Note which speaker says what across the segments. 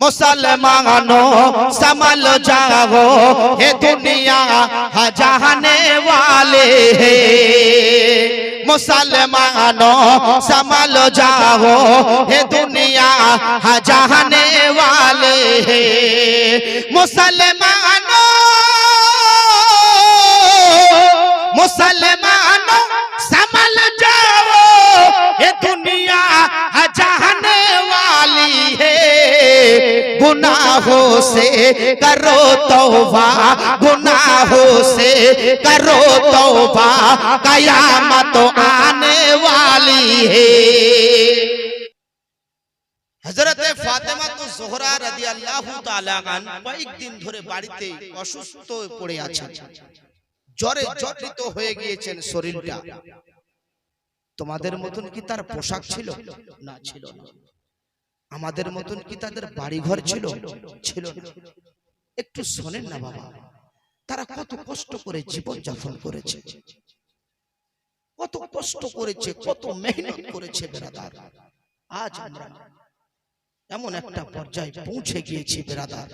Speaker 1: মুসলমানো সমল যাও হে দুনিয়া জাহানে ওয়ালে হে মুসলমানো সমল যাও হে দুনিয়া জাহানে ওয়ালে হে মুসলমানো মুসল गुनाहों से करो तौबा गुनाहों से करो तौबा कयामत आने वाली है হজরত ফাতেমা তো জোহরা রাদিয়াল্লাহু তাআলা আন কয়েকদিন ধরে বাড়িতে অসুস্থ হয়ে পড়ে আছেন জ্বরে জটিত হয়ে গিয়েছেন শরীরটা তোমাদের মতন কি তার পোশাক ছিল না ছিল না আমাদের মতন কি তাদের বাড়ি ঘর ছিল? ছিল? না। একটু শোনেন না বাবা তারা কত কষ্ট করে জীবন যাপন করেছে। কত কষ্ট করেছে কত মেহনত করেছে বেড়াদার। আজ আমরা এমন একটা পর্যায়ে পৌঁছে গিয়েছি বেড়াদার।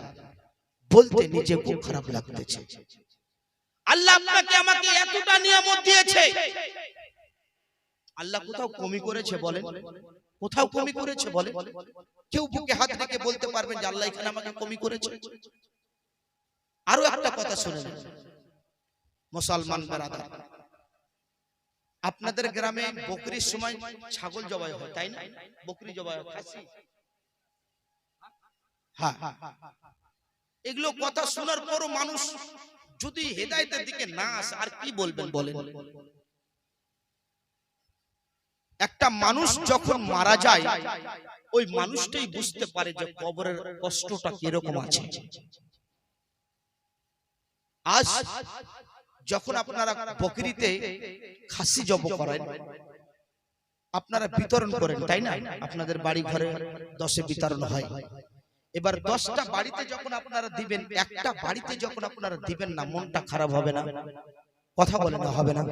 Speaker 1: বলতে নিজে খুব খারাপ লাগতেছে। আল্লাহ আপনাকে আমাকে এতটা নিয়ামত দিয়েছে আল্লাহ কোথাও কমি করেছে বলেন? কোথাও কমি করেছে বলে কেউ বুকে হাত রেখে বলতে পারবেন যে আল্লাহ এখানে আমাকে কমি করেছে? আরও একটা কথা শুনে মুসলমান বেরাদার আপনাদের গ্রামে বকরির সময় ছাগল জবাই হয় তাই না? বকরি জবাই হয় খাসি? হ্যাঁ। এগুলো কথা শোনার পরও মানুষ যদি হেদায়েতের দিকে না আসে আর কি বলবেন বলেন? একটা মানুষ যখন মারা যায় ওই মানুষটাই বুঝতে পারে যে কবরের কষ্টটা কীরকম আছে। আজ যখন আপনারা বকরিতে খাসি জব করেন আপনারা বিতরণ করেন তাই না? আপনাদের বাড়ি ঘরে দশে বিতরণ হয়। এবার দশটা বাড়িতে যখন আপনারা দিবেন একটা বাড়িতে যখন আপনারা দিবেন না মনটা খারাপ হবে না? কথা বলে না হবে না?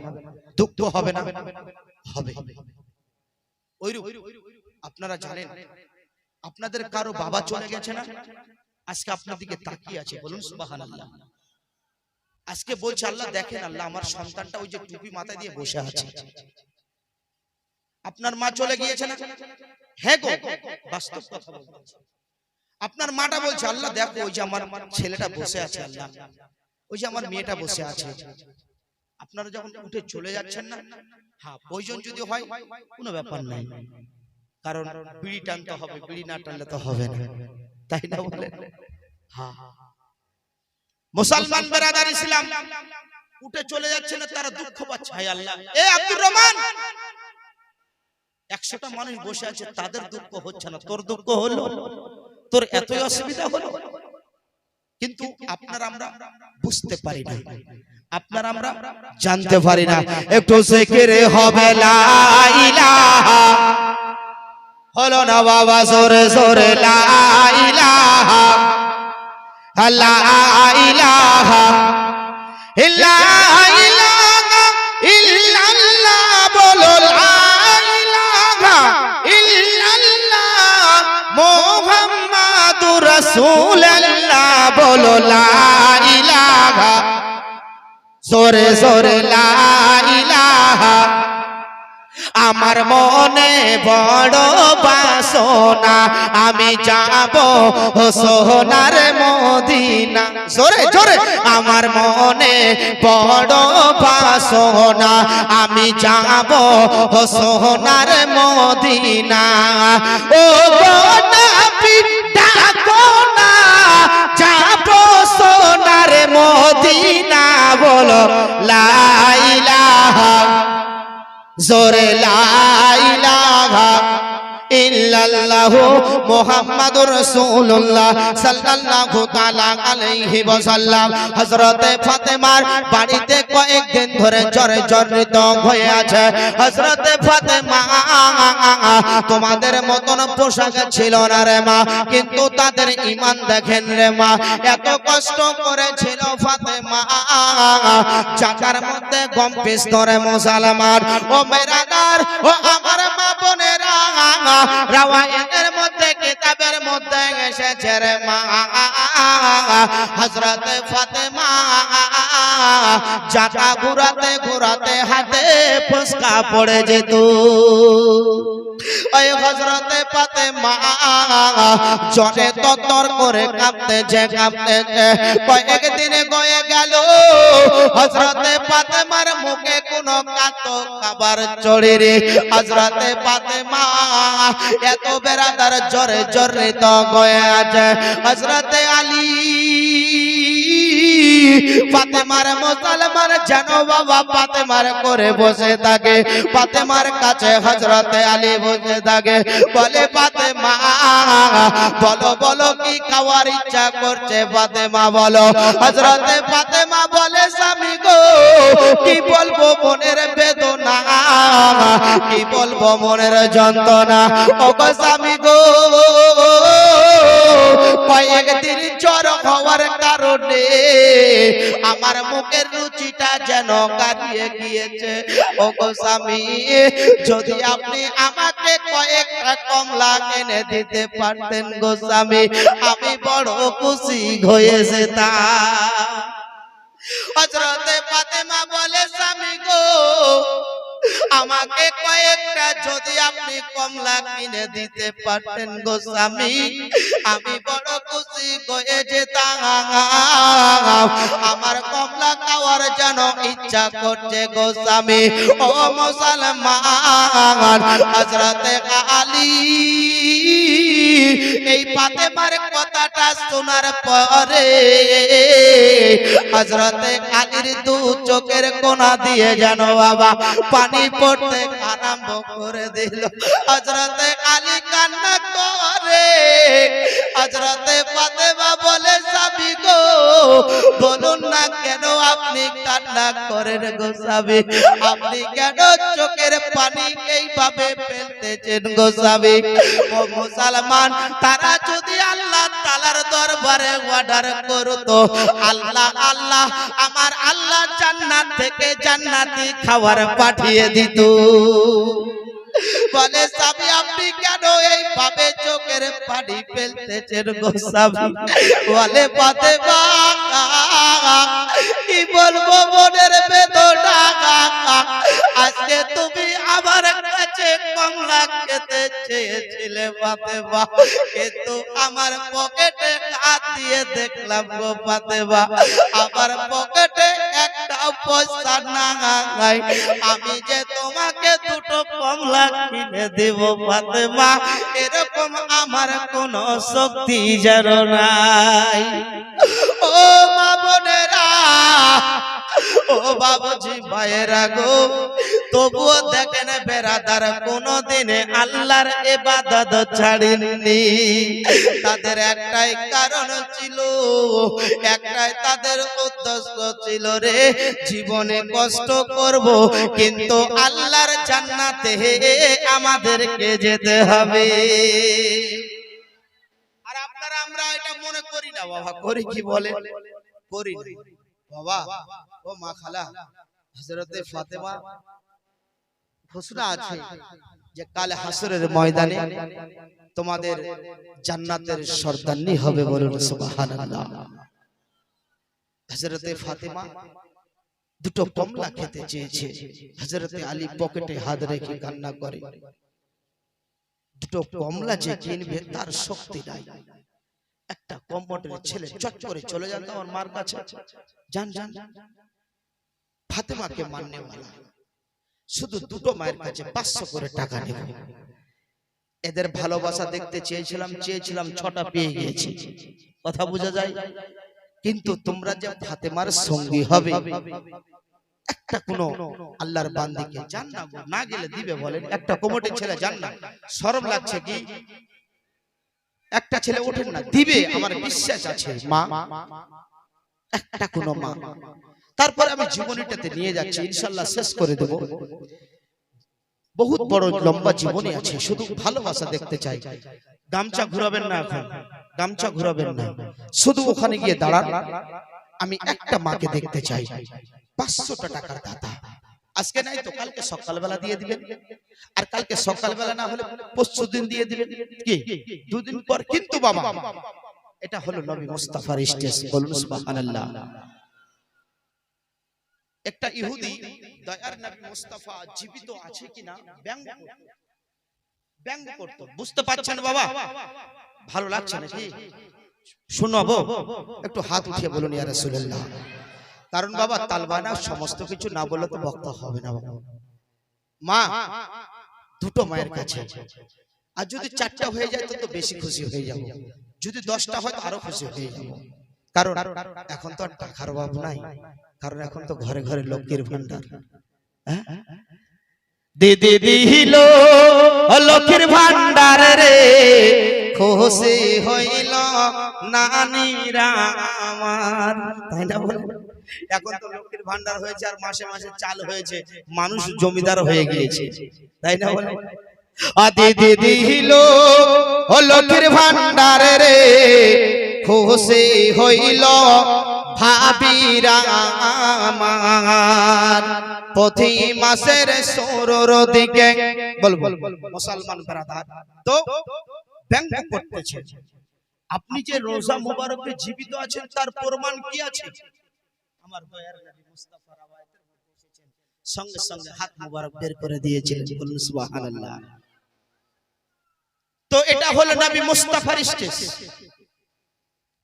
Speaker 1: দুঃখ হবে না? হবে। ওইরূপ। আপনারা জানেন আপনাদের কারও বাবা চলে গেছে না? আজকে আপনার দিকে তাকিয়ে আছে বলুন সুবহানাল্লাহ। আজকে বলছে আল্লাহ দেখেন আল্লাহ আমার সন্তানটা ওই যে টুপি মাথায় দিয়ে বসে আছে। আপনার মা চলে গিয়েছে না? হ্যাঁ গো বাস্তব কথা বলছি। আপনার মাটা বলছে আল্লাহ দেখো ওই যে আমার ছেলেটা বসে আছে আল্লাহ। ওই যে আমার মেয়েটা বসে আছে। আপনারা যখন উঠে চলে যাচ্ছেন না হ্যাঁ প্রয়োজন যদি হয় কোনো ব্যাপার নাই। কারণ বিড়ি টানতে হবে বিড়ি না টানলে তো হবে না। তাই না বলে? হ্যাঁ মুসলমান বেরাদার ইসলাম উঠে চলে যাচ্ছে না তারা দুঃখ পাচ্ছে। হায় আল্লাহ। এ আব্দুর রহমান! একশোটা মানুষ বসে আছে তাদের দুঃখ হচ্ছে না তোর দুঃখ হলো তোর এতই অসুবিধা হলো। কিন্তু আপনার আমরা বুঝতে পারি না। আপনার আমরা জানতে পারি না। একটু সেকেরে হবে লা ইলাহা হলো না বাবা জোরে জোরে লা ইলাহা। লা ইলাহা ইল্লা ইল্লাল্লাহ বলো লা ইল্লাল্লাহ মুহাম্মাদুর রাসূলুল্লাহ। বলো, লা ইলাহা। জোরে জোরে আমার মনে বড় বাসনা, আমি যাব সোনার মদিনা। জোরে জোরে, আমার মনে বড় বাসনা, আমি যাব সোনার মদিনা। ও নবী লা ইলাহা জোরে লাইলাহা ইল্লাল্লাহু মুহাম্মাদুর রাসূলুল্লাহ সাল্লাল্লাহু তাআলা আলাইহি ওয়াসাল্লাম। হযরতে ফাতেমার বাড়িতে কয়েকদিন ধরে জ্বরে জর্জরিত হয়ে আছে। হযরতে ফাতেমা, তোমাদের মতন পোশাক ছিল না রে মা, কিন্তু তাদের ঈমান দেখেন রে মা, এত কষ্ট করেছিল ফাতেমা। চাকার মধ্যে গম পিস্তরে মুসলমান, ও মেরাদার ও আমার মা বোনেরা মধ্যে এসেছে রে মা। হজরত ফাতেমা জাটা ঘুরাতে ঘুরাতে হাতে ফসকা পড়ে যেত। ওই হজরতে পাতে মা জনে তত্তর করে কাঁপতেছে কাঁপতেছে কয়েকদিনে গয়ে গেল। হজরতে পাতে মার মুখে কোনো কাত খাবার চড়ে রে হজরতে পাতে মা এত বেড়াদার জ্বরে জ্বরে তো গয়ে আছে। হজরতে আলী ফাতেমার মুসলমান যেন বাবা ফাতেমার করে বসে থাকে। ফাতেমার কাছে হজরতে আলী বসে থাকে। বলে, ফাতেমা, বলো বলো, কি খাওয়ার ইচ্ছা করছে ফাতেমা, বলো। হজরতে ফাতেমা বলে, স্বামী গো, কি বলব মনের বেদনা? কি বলব মনের যন্ত্রণা? ও গো স্বামী গো কয়েকদিন জ্বর হওয়ার কারণে আমার মুখের রুচিটা যেন কারিয়ে গিয়েছে। ও গো স্বামী, যদি আপনি আমাকে কয়েকটা কমলা এনে দিতে পারতেন গো স্বামী, আমি বড় খুশি হয়েছে তা হজরতে ফাতেমা বলে, স্বামী গো, আমাকে কয়েকটা যদি আপনি কমলা কিনে দিতে পারতেন গো স্বামী, আমি বড় খুশি হয়ে যেতাম আমার কমলা খাওয়ার যেন ইচ্ছা করছে গো ও মুসলমান হজরতে আলী। এই ফাতেমার কথাটা শোনার পরে হজরতে আলীর দু চোখের কোনা দিয়ে যেন বাবা পানি পড়তে আরম্ভ করে দিল। হজরতে আলী কান্না করে। হজরতে ফাতেমা বলে, সাবি গো, বলুন না কেন আপনি কান্না করেন গো সাবি? আপনি কেন চোখের পানি এইভাবে ফেলতেছেন গো সাবি? ও মুসলমান, তারা যদি আল্লাহ তালার দরবারে অর্ডার করতো আল্লাহ আল্লাহ আমার আল্লাহ জান্নাত থেকে জান্নাতি খাবার পাঠিয়ে দিত। বলে সাবি আপনি কেন এইভাবে চোখের পানি ফেলতেছেন বলে কি বলব মনের বেদনা? আজকে তুমি আমার কাছে কমলা খেতে চেয়েছিলে পাতে বা কিন্তু আমার পকেটে হাত দিয়ে দেখলাম গো পাতে বা আমার পকেটে নাই আমি যে তোমাকে দুটো কমলা কিনে দেব পাতে মা এরকম আমার কোনো শক্তি যেন নাই। ও মা বোনেরা, ও বাবুজি ভাইয়েরা গো তবুও দেখেন বেড়াদার কোনো দিনে আল্লাহর এবাদত ছাড়েননি। তাদের একটাই কারণ ছিল, একটাই তাদের উদ্দেশ্য ছিল রে, জীবনে কষ্ট করব, কিন্তু আল্লাহর জান্নাতে আমাদেরকে যেতে হবে। আর আপনারা, আমরা এটা মনে করি না, বাবা, করি কি বলে? করি বাবা, ও মা খালা, হযরতে ফাতেমা ঘোষণা আছে যে কাল হাসরের ময়দানে তোমাদের জান্নাতের সর্দারনি হবে বলুন সুবহানাল্লাহ। হযরতে ফাতেমা দুটো কমলা খেতে চেয়েছে। হযরতে আলী পকেটে হাত রেখে কান্না করে। দুটো কমলা যে কিনবে তার শক্তি নাই। একটা কম্পাউন্ডারের ছেলে চট করে চলে যান আমার মার কাছে। যান যান। ফাতেমাকে वाला শুধু দুটো মায়ের কাছে পাঁচশো করে টাকা নেব। এদের ভালোবাসা দেখতে চেয়েছিলাম চেয়েছিলাম ছটা পেয়ে গিয়েছি। কথা বোঝা যায়? কিন্তু তোমরা যে ফাতেমার সঙ্গী হবে একটা কোনো আল্লাহর বান্দিকে জান না না গেলে দিবে বলেন একটা কমিটির ছেলে জান না। শরম লাগছে কি? একটা ছেলে ওঠেন না দিবে আমার বিশ্বাস আছে মা। একটা কোনো মা। তারপরে আমি জীবনীটাতে নিয়ে যাচ্ছি ইনশাল্লাহ শেষ করে দেব। বহুত বড় লম্বা জীবনী আছে, শুধু ভালোবাসা দেখতে চাই। গামছা ঘুরাবেন না এখন, গামছা ঘুরাবেন না। শুধু ওখানে গিয়ে দাঁড়ান, আমি একটা মাকে দেখতে চাই। পাঁচশোটা টাকার দাতা আজকে নাই তো, কালকে সকালবেলা দিয়ে দিবেন। আর কালকে সকালবেলা না হলে পরশু দিন দিয়ে দিবেন। কি? দুদিন পর। কিন্তু বাবা, এটা হলো নবী মুস্তাফার স্টেজ, বলুন সুবহানাল্লাহ। একটা ইহুদি দয়ার নবী মুস্তাফা জীবিত আছে কিনা? ব্যঙ্গ ব্যঙ্গ করত। বুঝতে পারছেন বাবা? ভালো লাগছে নাকি? শোনাবো একটু হাত উঠিয়ে বলুন ইয়া রাসূলুল্লাহ। কারণ বাবা তালবানা সমস্ত কিছু না বললে তো বক্তা হবে না বাবা। মা দুটো মায়ের কাছে। আর যদি চারটা হয়ে যায় তো তো বেশি খুশি হয়ে যাব। যদি দশটা হয় তো আরও খুশি হয়ে যাব। কারণ এখন তো আর টাকার অভাব নাই। কারণ এখন তো ঘরে ঘরে লক্ষ্মীর ভান্ডার। হ্যাঁ? দিদি দিল লক্ষ্মীর ভান্ডার রে খুশি হইল নানিরা আমার। তাই না বলে? এখন তো লক্ষ্মীর ভান্ডার হয়েছে আর মাসে মাসে চাল হয়েছে মানুষ জমিদার হয়ে গিয়েছে। তাই না বলে? দিদি লক্ষ্মীর ভান্ডার রে খুশি হইল আমার। প্রতি মাসের দিকে, বল বল মুসলমান ব্রাদার, তো ব্যঙ্গ করতেছে। আপনি যে রোজা মুবারকে জীবিত আছেন, তার প্রমাণ কি আছে? আমার নবী মুস্তাফা রাওয়ায়াতের মধ্যে এসেছেন। সঙ্গে সঙ্গে হাত মুবারক বের করে দিয়েছিলেন। বলুন, সুবহানাল্লাহ। তো এটা হলো নবী মুস্তাফার স্টেজ।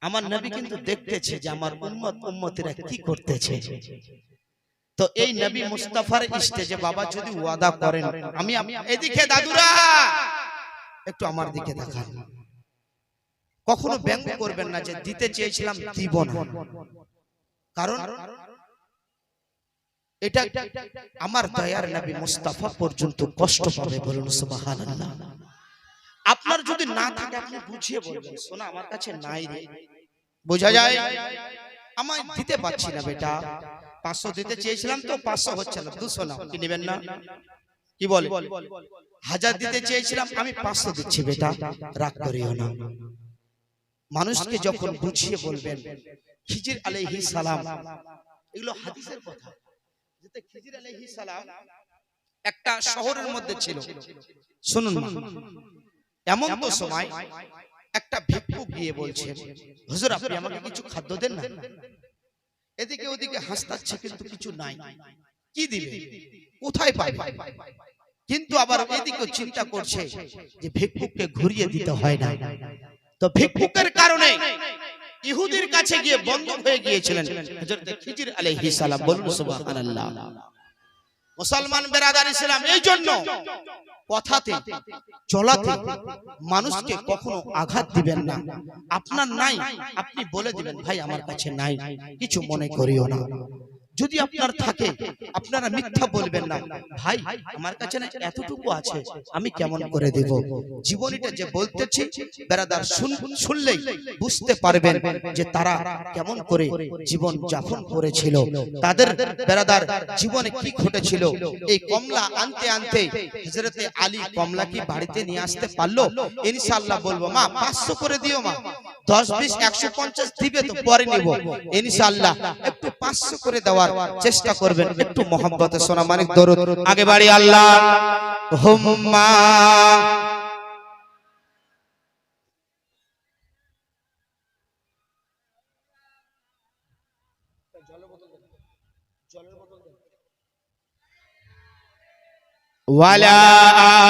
Speaker 1: আমার নবী কিন্তু দেখতেছে যে আমার উম্মত উম্মতিরা কি করতেছে। তো এই নবী মুস্তাফার স্টেজে বাবা যদি ওয়াদা করেন আমি এদিকে দাদুরা! একটু আমার দিকে দেখান। কখনো ব্যঙ্গ করবেন না যে দিতে চেয়েছিলাম দিব না। কারণ এটা আমার দয়ার নবী মুস্তাফা পর্যন্ত কষ্ট পাবে বলুন সুবহানাল্লাহ। আপনার যদি না থাকে আপনি বুঝিয়ে বলবেন শোনা আমার কাছে নাই রে। বোঝা যায়? আমায় দিতে পারছি না বেটা। পাঁচশো দিতে চেয়েছিলাম তো পাঁচশো হচ্ছে না। দুশো না? কি নেবেন না? কি বলে? হাজার দিতে চেয়েছিলাম আমি পাঁচশো দিচ্ছি বেটা। রাগ করিও না। মানুষকে যখন বুঝিয়ে বলবেন খিজির আলাইহি সালাম। এগুলো হাদিসের কথা। যেতে খিজির আলাইহিস সালাম একটা শহরের মধ্যে ছিল। শুনুন এমন তো সময় একটা ভিক্ষুক গিয়ে বলছে হুজুর আপনি আমাকে কিছু খাদ্য দেন না? এদিকে ওদিকে হাসতাচ্ছে কিন্তু কিছু নাই। কি দিবে? কোথায় পাবে? কিন্তু আবার এদিকে চিন্তা করছে যে ভিক্ষুককে ঘুরিয়ে দিতে হয় না। তো ভিক্ষুকের কারণে ইহুদির কাছে গিয়ে বন্ধ হয়ে গিয়েছিলেন। হযরত খিজির আলাইহিস সালাম। বলুন সুবহানাল্লাহ। মুসলমান বেরাদার ইসলাম, এই জন্য কথাতে, চলাতে মানুষকে কখনো আঘাত দিবেন না। আপনার নাই, আপনি বলে দিবেন, ভাই, আমার কাছে নাই, কিছু মনে করিও না। যদি আপনার থাকে আপনারা মিথ্যা বলবেন না। ভাই আমার কাছে না এতটুকু আছে। আমি কেমন করে দেব? জীবনীটা যে বলতেছি বেরাদার শুন- শুনলেই বুঝতে পারবেন যে তারা কেমন করে জীবন যাপন করেছিল। তাদের বেরাদার জীবনে কি ঘটেছিল? এই কমলা আনতে আনতে হজরতে আলী কমলা কি বাড়িতে নিয়ে আসতে পারল? ইনশাআল্লাহ বলব মা পাঁচশো করে দিও মা। দশ বিশ একশো পঞ্চাশ দিবে তো পরে নিব। ইনশাআল্লাহ একটু পাঁচশো করে দেওয়ার চেষ্টা করবেন। একটু মোহাম্মতে সোনা মানিক দরুদ। আগে বাড়ি আল্লাহ। হুম্মা। ওয়ালা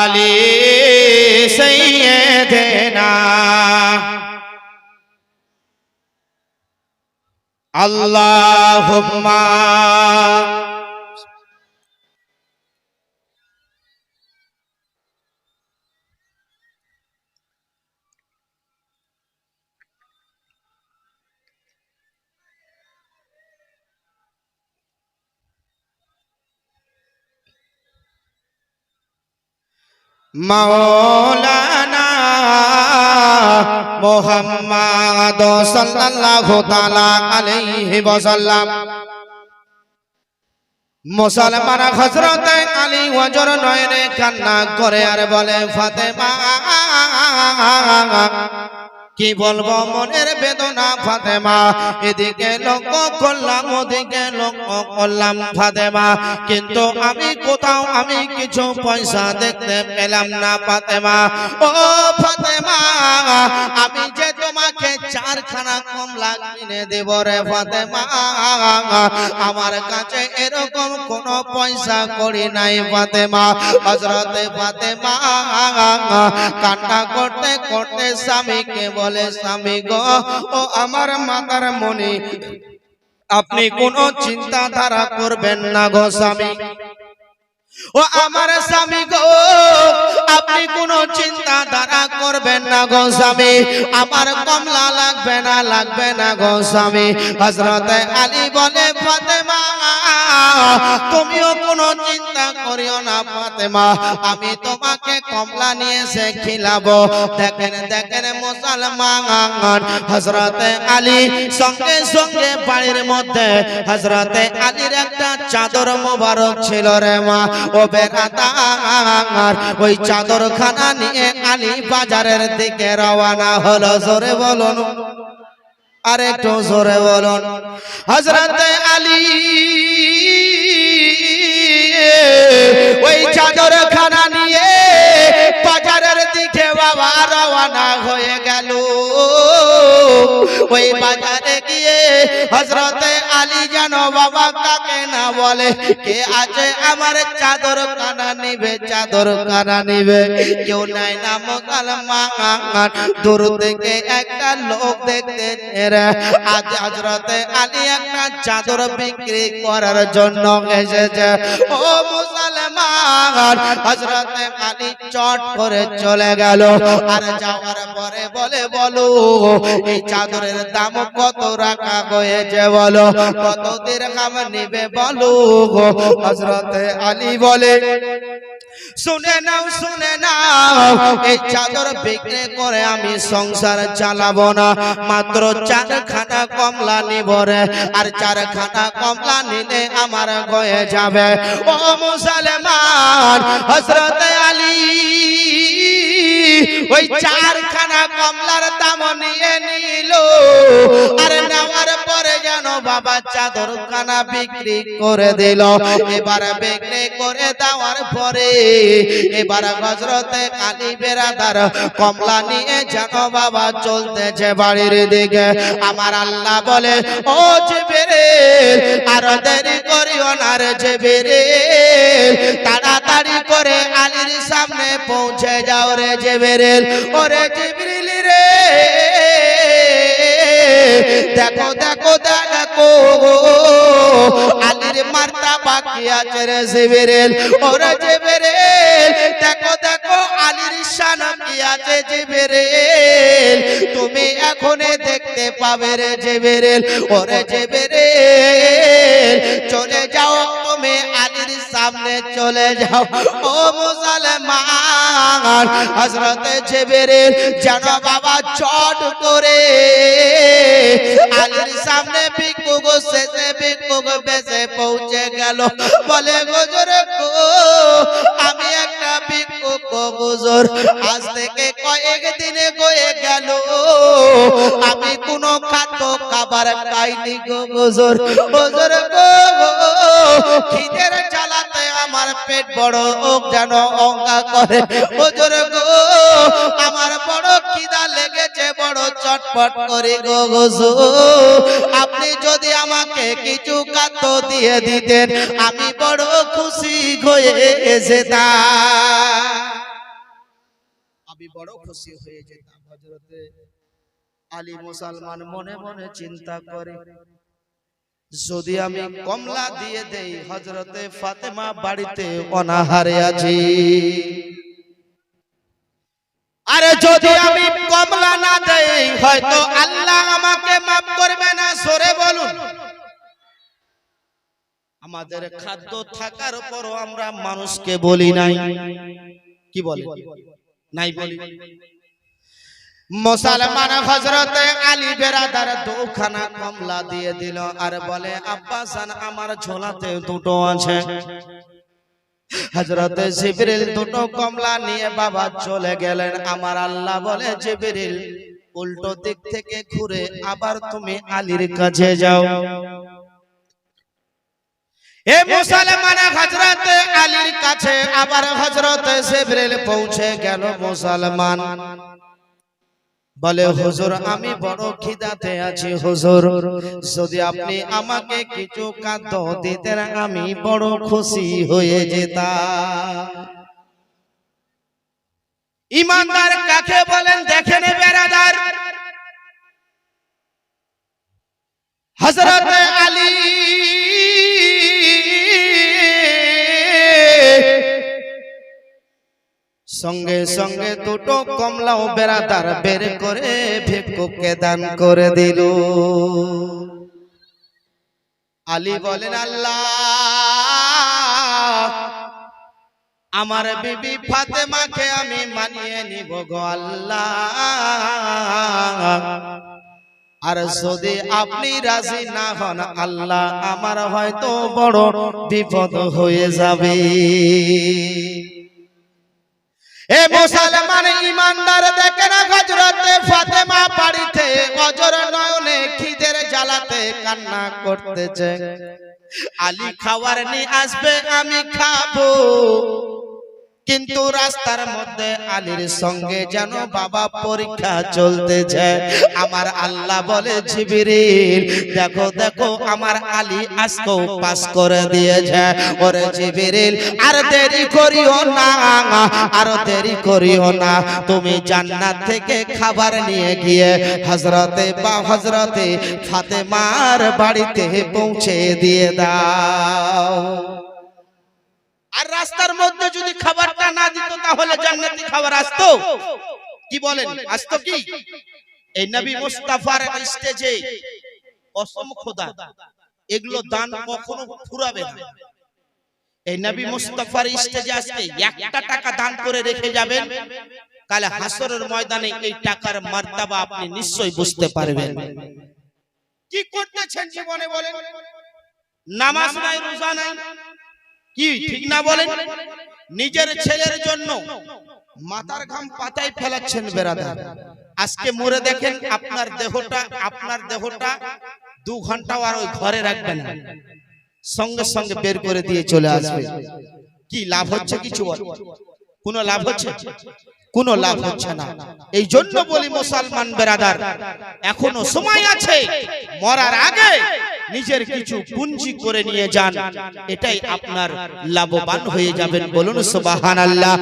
Speaker 1: আলি সাইয়্যিদিনা আল্লাহুম্মা। মাওলানা মোহাম্মদ সাল্লাল্লাহু তাআলা আলাইহি ওয়াসাল্লাম। মুসলমান হযরত আলী ওয়াজর নয়নে কান্না করে আর বলে, ফাতেমা! কি বলব? মনের বেদনা ফাতেমা। এদিকে লক্ষ্য করলাম, ওদিকে লক্ষ্য করলাম ফাতেমা। কিন্তু আমি কোথাও আমি কিছু পয়সা দেখতে পেলাম না ফাতেমা। ও ফাতেমা, আমি যে চারখানা কমলা কিনে দেব রে ফাতেমা। আমার কাছে এরকম কোন পয়সা করি নাই ফাতেমা। হজরতে ফাতেমা কান্না করতে করতে স্বামীকে বলে, স্বামী গো, ও আমার মাতার মনে আপনি কোনো চিন্তাধারা করবেন না গো স্বামী। ও আমার স্বামী গো, আপনি কোনো চিন্তা ধারা করবেন না গো স্বামী। আমার কমলা লাগবে না লাগবে না গো স্বামী। হজরতে আলী বলে, ফাতেমা, তুমিও কোনো চিন্তা করিও না, ফাতেমা। আমি তোমাকে কমলা নিয়ে এসে খিলাবো। দেখেন দেখেন মুসলমান হজরতে আলী সঙ্গে সঙ্গে বাড়ির মধ্যে হজরতে আলীর একটা চাদর মোবারক ছিল রে মা, ও বেড়াতার ওই চাদর খানা নিয়ে আলী বাজারের দিকে রওনা হলো। জোরে বলুন। আর একটু জোরে বলুন। হজরতে আলী, ওই চাদর খানা নিয়ে বাজারের দিকে বাবা রওনা হয়ে গেল। ওই বাজারে গিয়ে হজরতে আলী যেন বাবা কাকে না বলে, কে আছে আমার চাদর কানা নিবে চাদর কানা নিবে। কেউ নাই না মুসলমান। দূর থেকে একটা লোক দেখতে আজ হজরতে আলী একটা চাদর বিক্রি করার জন্য এসেছে। ও মুসলমান হজরতে আলী চট করে চলে গেল। আর যাওয়ার পরে বলে, বলো, এই চাদরের দাম কত রাখা হয়েছে বলো? কত নিবে বলো হজরতে আলী বলে, শুনে নাও শুনে নাও, এই চাদর বিক্রি করে আমি সংসার চালাবো না। মাত্র চারখানা কমলা নিব রে, আর চারখানা কমলা নিলে আমার গয়ে যাবে। ও মুসলমান হজরত আলী, ওই চারখানা কমলার দাম নিয়ে নিল। নেওয়ার পরে যেন বাবা চাদর খানা বিক্রি করে দিল। এবার বিক্রি করে দেওয়ার পরে এবার কালী কমলা নিয়ে যেন বাবা চলতেছে বাড়ির দিকে। আমার আল্লাহ বলে, ও জেবেরে আর দেরি করিও না রে জেবেরে তাড়াতাড়ি করে আলীর সামনে পৌঁছে যাও রে জেবেরেল। ওরে জিবরিল রে। দেখো দেখো দেখো। আলীর মার্তা বাকি আছে রে জিবরিল, ওরে জিবরিল। দেখো দেখো, আলীর শান কি আছে জিবরিল। তুমি এখন দেখতে পাবে রে জিবরিল, ওরে জিবরিল। চলে যাও তুমি সামনে চলে যাও। ও মুসলমান, হযরতে জিবরিল যেন বাবা চট করে আলীর সামনে ভিক্ষুক শেষে ভিক্ষুক বেশে পৌঁছে গেল। বলে গজর গো আমি একটা ভিক্ষুক গুজর আজ থেকে কয়েক দিনে গয়ে গেল, আমি কোনো খাদ্য খাবার খাইনি গো গুজর গুজর গো, খিদের জ্বালাতে আমার পেট বড় ওক যেন অঙ্গা করে। হুজুর গো, আমার বড় খিদা লেগেছে, বড় চটপট করে গো গোসু আপনি যদি আমাকে কিছু খাদ্য দিয়ে দিতেন, আমি বড় খুশি হয়ে যেতাম। আমি বড় খুশি হয়ে যেতাম। হজরতে আলী মুসলমান মনে মনে চিন্তা করে। যদি আমি কমলা দিয়ে দেই হজরতে ফাতেমা বাড়িতে অনাহারে আছি। আরে যদি আমি কমলা না দেই হয়তো আল্লাহ আমাকে মাফ করবে না সরে বলুন। আমাদের খাদ্য থাকার পরও আমরা মানুষকে বলি নাই। কি বলে। নাই বলি। মুসলমান হজরতে আলী বেরাদার দুখানা কমলা দিয়ে দিল আর বলে আব্বাসান আমার ঝোলাতে দুটো আছে। হজরতে জিবরিল দুটো কমলা নিয়ে বাবা চলে গেলেন। আমার আল্লাহ বলে, জিবরিল, উল্টো দিক থেকে ঘুরে আবার তুমি আলীর কাছে যাও। এ মুসলমান হযরত আলীর কাছে আবার হযরত জিবরিল পৌঁছে গেল মুসলমান। বলে হুজুর আমি বড় খিদাতে আছি হুজুর। যদি আপনি আমাকে কিছু খাদ্য দিতেন আমি বড় খুশি হয়ে যেতাম। ইমানদার কাকে বলেন দেখেন বেরাদার। হযরত আলী সঙ্গে সঙ্গে দুটো কমলাও বেড়াদার বের করে ভিক্ষুককে দান করে দিল। আলী বলেন আল্লাহ আমার বিবি ফাতেমাকে আমি মানিয়ে নিব গো আল্লাহ। আর যদি আপনি রাজি না হন আল্লাহ আমার হয়তো বড় বিপদ হয়ে যাবে। এ মুসলমান ইমানদার দেখে না হজরতে ফাতেমা বাড়িতে গজর নয়নে খিদের জ্বালাতে কান্না করতেছে। আলী খাওয়ার নিয়ে আসবে, আমি খাব। কিন্তু রাস্তার মধ্যে আলীর সঙ্গে যেন বাবা পরীক্ষা চলতেছে। আমার আল্লাহ বলে, জিবিরিল, দেখো দেখো, আমার আলী আজকেও পাস করে দিয়েছে। ওরে জিবিরিল, আর দেরি করিও না, আর দেরি করিও না। তুমি জান্নাত থেকে খাবার নিয়ে গিয়ে হজরতে বা হজরতে ফাতেমার বাড়িতে পৌঁছে দিয়ে দাও। আর রাস্তার মধ্যে যদি খাবারটা না দিত, তাহলে জান্নাতি খাবার আসতো। কি বলেন? আসতো কি? এই নবী মুস্তাফার স্টেজে কসম খোদা, এগুলো দান কখনো ফুরাবে না। এই নবী মুস্তাফার স্টেজে আজকে একটা টাকা দান করে রেখে যাবেন। কালে হাসরের ময়দানে এই টাকার মার্তাবা আপনি নিশ্চয়ই বুঝতে পারবেন। কি করতেছেন জীবনে বলেন? নামাজ নাই, রোজা নাই। কি ঠিক না বলেন? নিজের ছেলের জন্য মাথার ঘাম পাতায় ফেলাচ্ছেন বেরাদার। আজকে মরে দেখেন আপনার দেহটা আপনার দেহটা দু ঘন্টাও আর ওই ঘরে রাখবেন না। সঙ্গে সঙ্গে বের করে দিয়ে চলে আসবে। কি লাভ হচ্ছে কিছু কোনো লাভ হচ্ছে? কোনো লাভ হচ্ছে না। এই জন্য বলি মুসলমান বেরাদার এখনও সময় আছে মরার আগে নিজের কিছু পুঞ্জি করে নিয়ে যান এটাই আপনার লাভবান হয়ে যাবেন বলুন সুবহানাল্লাহ।